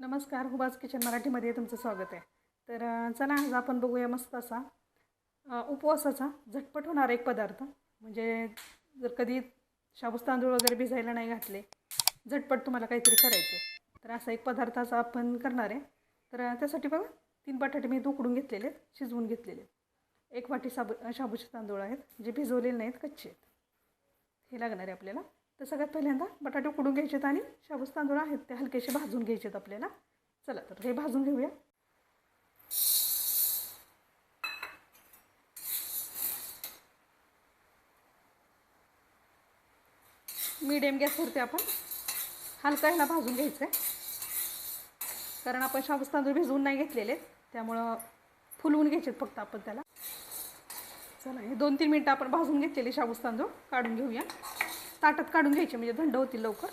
नमस्कार हुबाज किचन मराठीमध्ये तुमचं स्वागत आहे. तर चला आज आपण बघूया मस्त असा उपवासाचा झटपट होणारा एक पदार्थ. म्हणजे जर कधी शाबूस तांदूळ वगैरे भिजायला नाही घातले झटपट तुम्हाला काहीतरी करायचं तर असा एक पदार्थाचा आपण करणार आहे. तर त्यासाठी बघा तीन बटाटे मी उकडून घेतलेले आहेत शिजवून घेतलेले आहेत. एक वाटी साबू शाबूचे तांदूळ आहेत जे भिजवलेले नाहीत कच्चे आहेत. हे लागणार आहे आपल्याला. तर सगळ्यात पहिल्यांदा बटाटे उकडून घ्यायचेत आणि शाबूस तांदूळ आहेत ते हलकेसे भाजून घ्यायचेत आपल्याला. चला तर हे भाजून घेऊया. मीडियम गॅसवरती आपण हलका ह्याला भाजून घ्यायचं आहे कारण आपण शाबूस तांदूळ भिजवून नाही घेतलेले त्यामुळं फुलवून घ्यायचेत फक्त आपण त्याला. चला हे दोन तीन मिनटं आपण भाजून घेतलेले शाबूस तांदूळ काढून घेऊया. ताटात काढून घ्यायचे म्हणजे थंड होतील लवकर.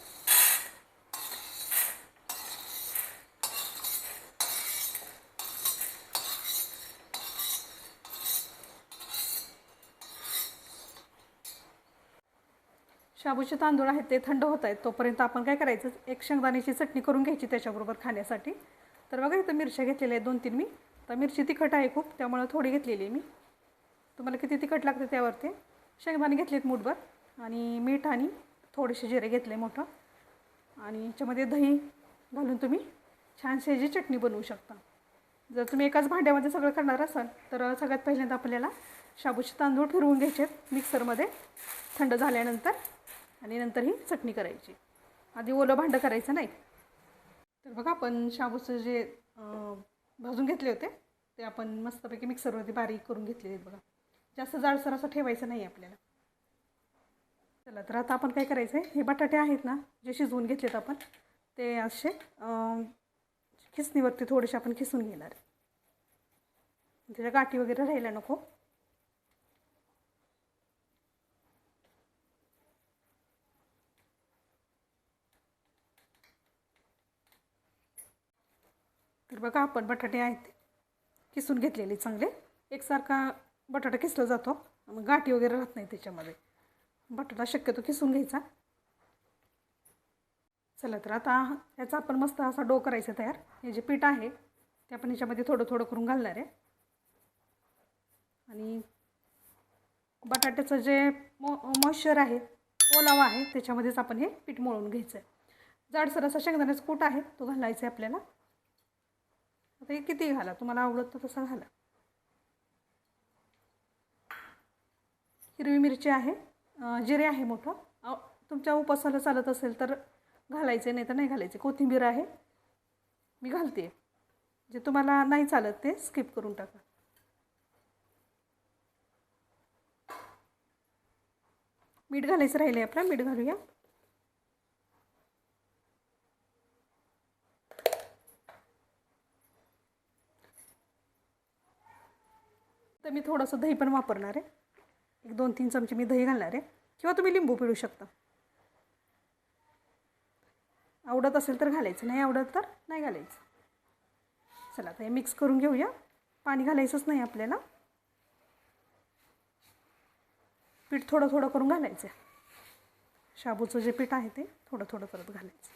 शाबूचे तांदूळ आहेत ते थंड होत आहेत. तोपर्यंत आपण काय करायचं एक शेंगदाण्याची चटणी करून घ्यायची त्याच्याबरोबर खाण्यासाठी. तर बघा इथं मिरच्या घेतलेल्या आहेत दोन तीन मी. तर मिरची तिखट आहे खूप त्यामुळं थोडी घेतलेली आहे मी. तुम्हाला किती तिखट लागते त्यावरती? शेंगदाणे घेतलेत मूठभर. आणि मीठ आणि थोडेसे जिरे घेतले मोठं. आणि याच्यामध्ये दही घालून तुम्ही छानशी याची चटणी बनवू शकता. जर तुम्ही एकाच भांड्यामध्ये सगळं करणार असाल तर सगळ्यात पहिल्यांदा आपल्याला शाबूचे तांदूळ फिरवून घ्यायचे मिक्सरमध्ये थंड झाल्यानंतर आणि नंतर ही चटणी करायची. आधी ओलं भांडं करायचं नाही. तर बघा आपण शाबूचं जे भाजून घेतले होते ते आपण मस्तपैकी मिक्सरवरती बारीक करून घेतलेले आहेत बघा. जास्त जाडसर असं ठेवायचं नाही आपल्याला. चला तर आता आपण काय करायचं आहे हे बटाटे आहेत ना जे शिजवून घेतलेत आपण ते असे खिसणीवरती थोडेसे आपण खिसून घेणार. त्याच्या गाठी वगैरे राहायला नको. तर बघा आपण बटाटे आहेत किसून घेतलेले चांगले. एकसारखा बटाटा किसला जातो. मग गाठी वगैरे राहत नाही त्याच्यामध्ये. बटाटा शक्यतो किसून घ्यायचा. चला तर आता याचा आपण मस्त असा डो करायचा तयार. हे जे पीठ आहे ते आपण याच्यामध्ये थोडं थोडं करून घालणार आहे. आणि बटाट्याचं जे मॉ मॉइश्चर आहे ओलावा आहे त्याच्यामध्येच आपण हे पीठ मळून घ्यायचं आहे जाडसर असा शेंगदाण्याचा कूट आहे तो घालायचा आहे आपल्याला. आता हे किती घाला तुम्हाला आवडत तसा घाला. हिरवी मिरची आहे जिरे आहे मोठं. तुमच्या उपासाला चालत असेल तर घालायचे नाही तर नाही घालायचे. कोथिंबीर आहे. मी घालते. जे तुम्हाला नाही चालत ते स्किप करून टाका. मीठ घालायचं राहिले आपलं. मीठ घालूया. तर मी थोडंसं दही पण वापरणार आहे. एक दोन तीन चमचे मी दही घालणार आहे. किंवा तुम्ही लिंबू पिळू शकता. आवडत असेल तर घालायचं नाही आवडत तर नाही घालायचं. चला आता हे मिक्स करून घेऊया. पाणी घालायचंच नाही आपल्याला. पीठ थोडं थोडं करून घालायचं शाबूचं जे पीठ आहे ते थोडं थोडं करत घालायचं.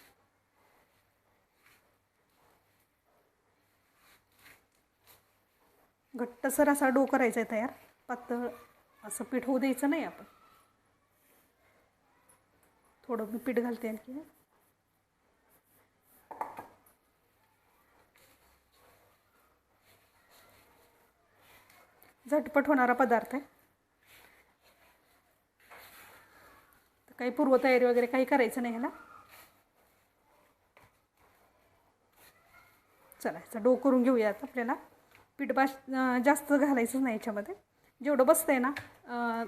घट्टसर असा डो करायचा आहे तयार. पातळ असं पीठ होऊ द्यायचं नाही आपण. थोडं मी पीठ घालते आणखी. झटपट होणारा पदार्थ आहे. तर काही पूर्वतयारी वगैरे काही करायचं नाही ह्याला. चला ह्याचा डो करून घेऊया आता आपल्याला. पीठ बास जास्त घालायचं नाही याच्यामध्ये. जेवढं बसतं आहे ना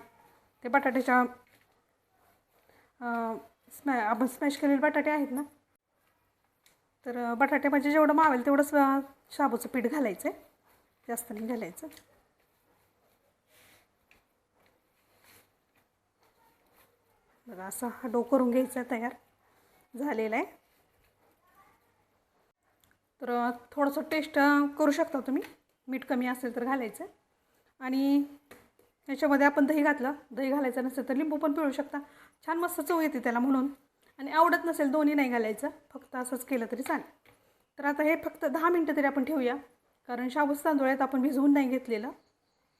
ते बटाट्याच्या स्मॅ आपण स्मॅश केलेले बटाटे आहेत ना तर बटाटे म्हणजे जेवढं मावेल तेवढंच शाबूचं पीठ घालायचं आहे जास्त नाही घालायचं. बघा असा हा डो करून घ्यायचा आहे तयार झालेला आहे. तर थोडंसं टेस्ट करू शकता तुम्ही मीठ कमी असेल तर घालायचं. आणि याच्यामध्ये आपण दही घातलं. दही घालायचं नसेल तर लिंबू पण पिळू शकता. छान मस्त चव येते त्याला म्हणून. आणि आवडत नसेल दोन्ही नाही घालायचं. फक्त असंच केलं तरी चालेल. तर आता हे फक्त दहा मिनटं तरी आपण ठेवूया. कारण शाबूस तांदूळ आपण भिजवून नाही घेतलेलं.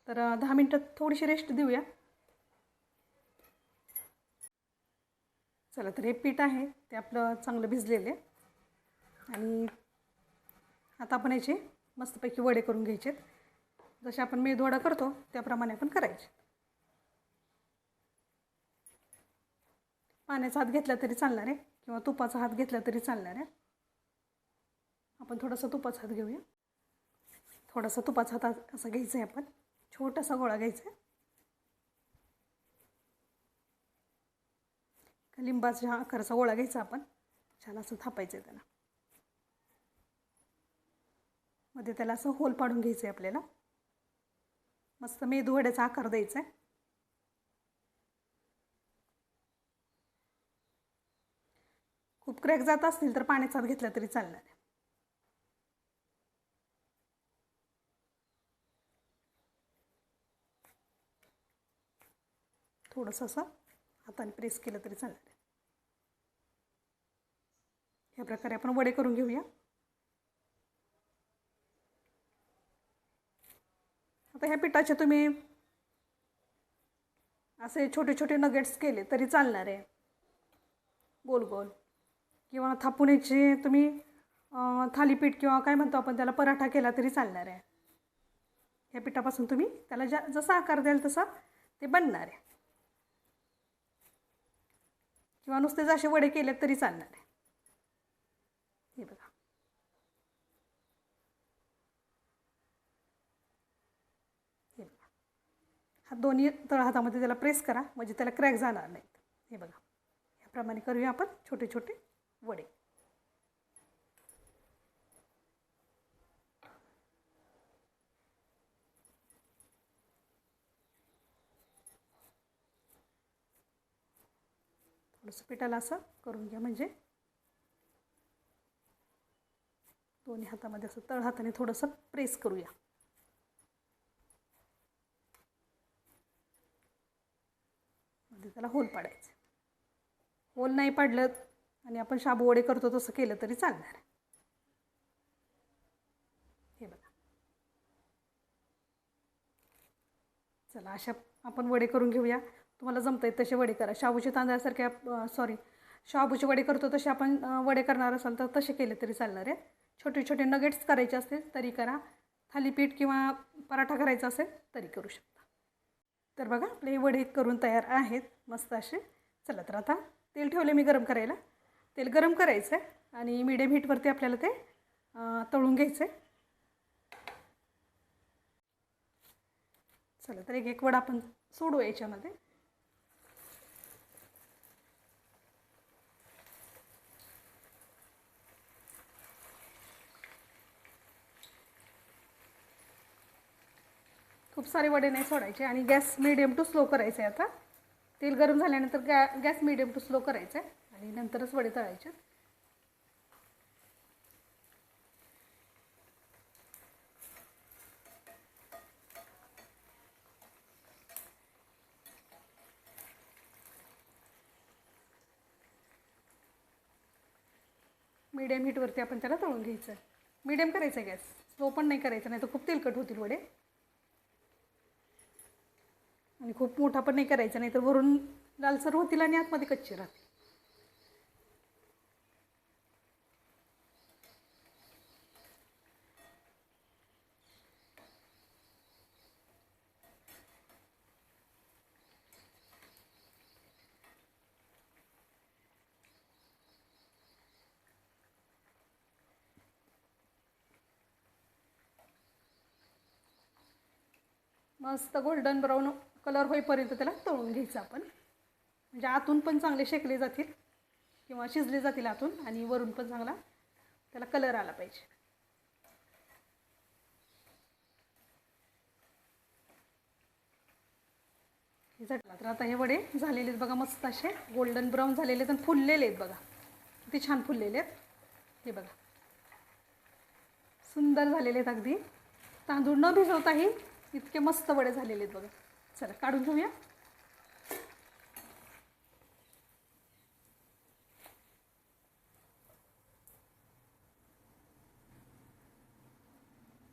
तर दहा मिनटं थोडीशी रेस्ट देऊया. चला तर हे पीठ आहे. ते आपलं चांगलं भिजलेलं आहे. आणि आता आपण याचे मस्तपैकी वडे करून घ्यायचे आहेत जसे आपण मेदवडा करतो त्याप्रमाणे आपण करायचे. पाण्याचा हात घेतला तरी चालणार आहे किंवा तुपाचा हात घेतला तरी चालणार आहे. आपण थोडासा तुपाचा हात घेऊया. थोडासा तुपाचा हात असं घ्यायचं आहे आपण. छोटासा गोळा घ्यायचा आहे. लिंबाचा आकाराचा गोळा घ्यायचा आपण. छान असं थापायचं आहे त्याला. मध्ये त्याला असं होल पाडून घ्यायचं आहे आपल्याला. मस्त मेदू वड्याचा आकार द्यायचा आहे. खूप क्रॅक जात असतील तर पाण्याचा हात घेतला तरी चालणार आहे. थोडंसं असं हाताने प्रेस केलं तरी चालणार आहे. ह्या प्रकारे आपण वडे करून घेऊया. आता ह्या पिठाचे तुम्ही असे छोटे छोटे नगेट्स केले तरी चालणार आहे. गोल गोल. किंवा थापून तुम्ही थालीपीठ किंवा काय म्हणतो आपण त्याला पराठा केला तरी चालणार आहे. ह्या पिठापासून तुम्ही त्याला ज्या जसा आकार द्याल तसा ते बनणार आहे. किंवा नुसते जसे वडे केले तरी चालणार आहे हे बघा हे बघा हा दोन्ही तळ हातामध्ये त्याला प्रेस करा म्हणजे त्याला क्रॅक जाणार नाहीत. हे बघा. याप्रमाणे करूया आपण छोटे छोटे वडे. थोडंसं पिठाला असं करून घ्या म्हणजे दोन्ही हातामध्ये असं तळ हाताने थोडंसं प्रेस करूया. मध्ये त्याला होल पाडायचं. होल नाही पाडलं आणि आपण शाबू वडे करतो तसं केलं तरी चालणार. हे बघा. चला अशा आपण वडे करून घेऊया. तुम्हाला जमत आहेत तसे वडे करा. शाबूचे तांदळासारख्या सॉरी शाबूचे वडे करतो तसे आपण वडे करणार असाल तर तसे केले तरी चालणार आहे. छोटे छोटे नगेट्स करायचे असतील तरी करा. थालीपीठ किंवा पराठा करायचा असेल तरी करू शकता. तर बघा आपले वडे करून तयार आहेत मस्त असे. चला तर आता तेल ठेवले मी गरम करायला. तेल गरम करायचं आहे आणि मिडियम हीटवरती आपल्याला ते तळून घ्यायचं आहे चला तर एक एक वडा आपण सोडू याच्यामध्ये. खूप सारे वडे नाही सोडायचे आणि गॅस मिडियम टू स्लो करायचं आहे आता. तेल गरम झाल्यानंतर gas gas medium to slow करायचं आहे आणि नंतरच वडे तळायचे. मीडियम हीटवरती आपण त्याला तळून घ्यायचं मीडियम करायचं आहे गॅस. स्लो पण नाही करायचं नाही तर खूप तेलकट होतील वडे. आणि खूप मोठा पण नाही करायचा नाही तर वरून लालसर होतील आणि आतमध्ये कच्चे राहतील. मस्त गोल्डन ब्राऊन कलर होईपर्यंत त्याला तळून घ्यायचं आपण. म्हणजे आतून पण चांगले शेकले जातील किंवा शिजले जातील आतून आणि वरून पण चांगला त्याला कलर आला पाहिजे. झटला तर आता हे वडे झालेले आहेत बघा मस्त असे. गोल्डन ब्राऊन झालेले आहेत आणि फुललेले आहेत बघा. किती छान फुललेले आहेत. हे बघा. सुंदर झालेले आहेत अगदी. तांदूळ न भिजवताही इतके मस्त वडे झालेले आहेत बघा. चला काढून घेऊया.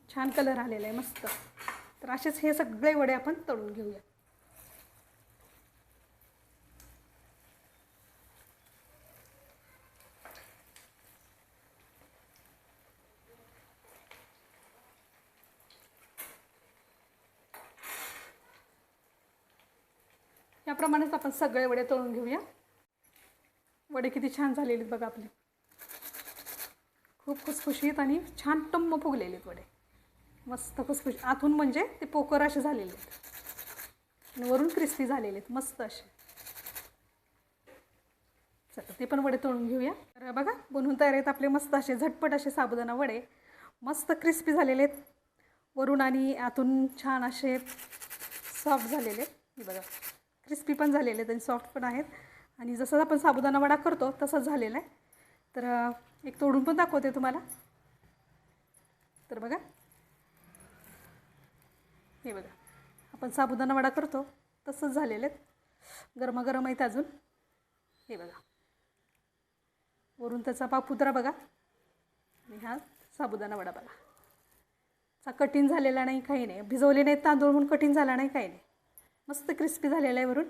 छान कलर आलेला आहे मस्त. तर असेच हे सगळे वडे आपण तळून घेऊया. याप्रमाणेच आपण सगळे वडे तळून घेऊया. वडे किती छान झालेले आहेत बघा आपले. खूप खुसखुशीत आणि छान टम्म फुगलेले आहेत वडे. मस्त खुसखुशीत. आतून म्हणजे ते पोकर असे झालेले आहेत. आणि वरून क्रिस्पी झालेले आहेत. मस्त असे. चला ते पण वडे तळून घेऊया. तर बघा बनवून तयार आहेत आपले मस्त असे झटपट असे साबुदाणा वडे. मस्त क्रिस्पी झालेले आहेत. वरून आणि आतून छान असे सॉफ्ट झालेले आहेत. हे बघा. क्रिस्पी पण झालेले आहेत आणि सॉफ्ट पण आहेत. आणि जसं आपण साबुदाणा वडा करतो तसंच झालेला आहे. तर एक तोडून पण दाखवते तुम्हाला. तर बघा. हे बघा. आपण साबुदाणा वडा करतो तसंच झालेले आहेत. गरमागरम आहेत अजून. हे बघा. वरून त्याचा पापुद्रा बघा. आणि हा साबुदाणा वडा बघा. चा कठीण झालेला नाही काही नाही. भिजवले नाहीत तांदूळ म्हणून कठीण झाला नाही काही नाही. मस्त क्रिस्पी झालेला आहे वरून.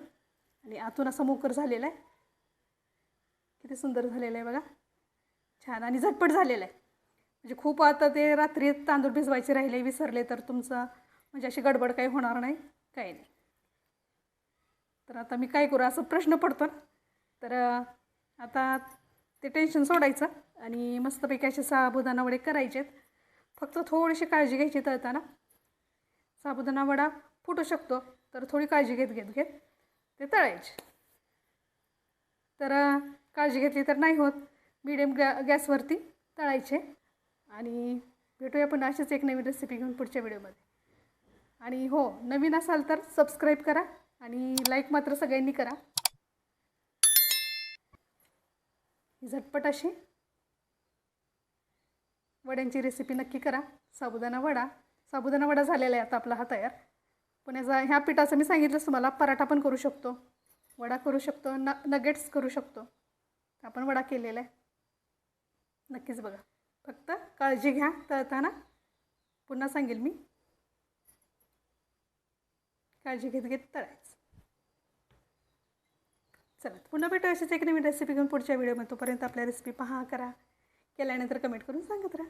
आणि आतून असा मोकर झालेला आहे. किती सुंदर झालेलं आहे बघा. छान आणि झटपट झालेलं आहे. म्हणजे खूप आता ते रात्री तांदूळ भिजवायचे राहिले विसरले तर तुमचं म्हणजे अशी गडबड काही होणार नाही काही नाही. तर आता मी काय करू असं प्रश्न पडतो ना. तर आता ते टेन्शन सोडायचं आणि मस्तपैकी असे साबुदाणा वडे करायचे आहेत फक्त थोडीशी काळजी घ्यायची तळताना. साबुदाणा वडा फुटू शकतो. तर थोडी काळजी घेत घेत घेत ते तळायचे. तर काळजी घेतली तर नाही होत. मिडियम गॅ गॅसवरती तळायचे. आणि भेटूया पण अशीच एक नवीन रेसिपी घेऊन पुढच्या व्हिडिओमध्ये आणि हो नवीन असाल तर सबस्क्राईब करा आणि लाईक मात्र सगळ्यांनी करा. झटपट अशी वड्यांची रेसिपी नक्की करा. साबुदाणा वडा. साबुदाणा वडा झालेला आहे आता आपला हा तयार. पण याचा ह्या पिठाचं मी सांगितलंच तुम्हाला पराठा पण करू शकतो. वडा करू शकतो न नगेट्स करू शकतो. आपण वडा केलेला आहे. नक्कीच बघा. फक्त काळजी घ्या तळताना. पुन्हा सांगेल मी. काळजी घेत घेत तळायचं. चला पुन्हा भेटू अशीच एक नवीन रेसिपी घेऊन पुढच्या व्हिडिओमध्ये तोपर्यंत आपल्या रेसिपी पहा करा. केल्यानंतर कमेंट करून सांगत राहा.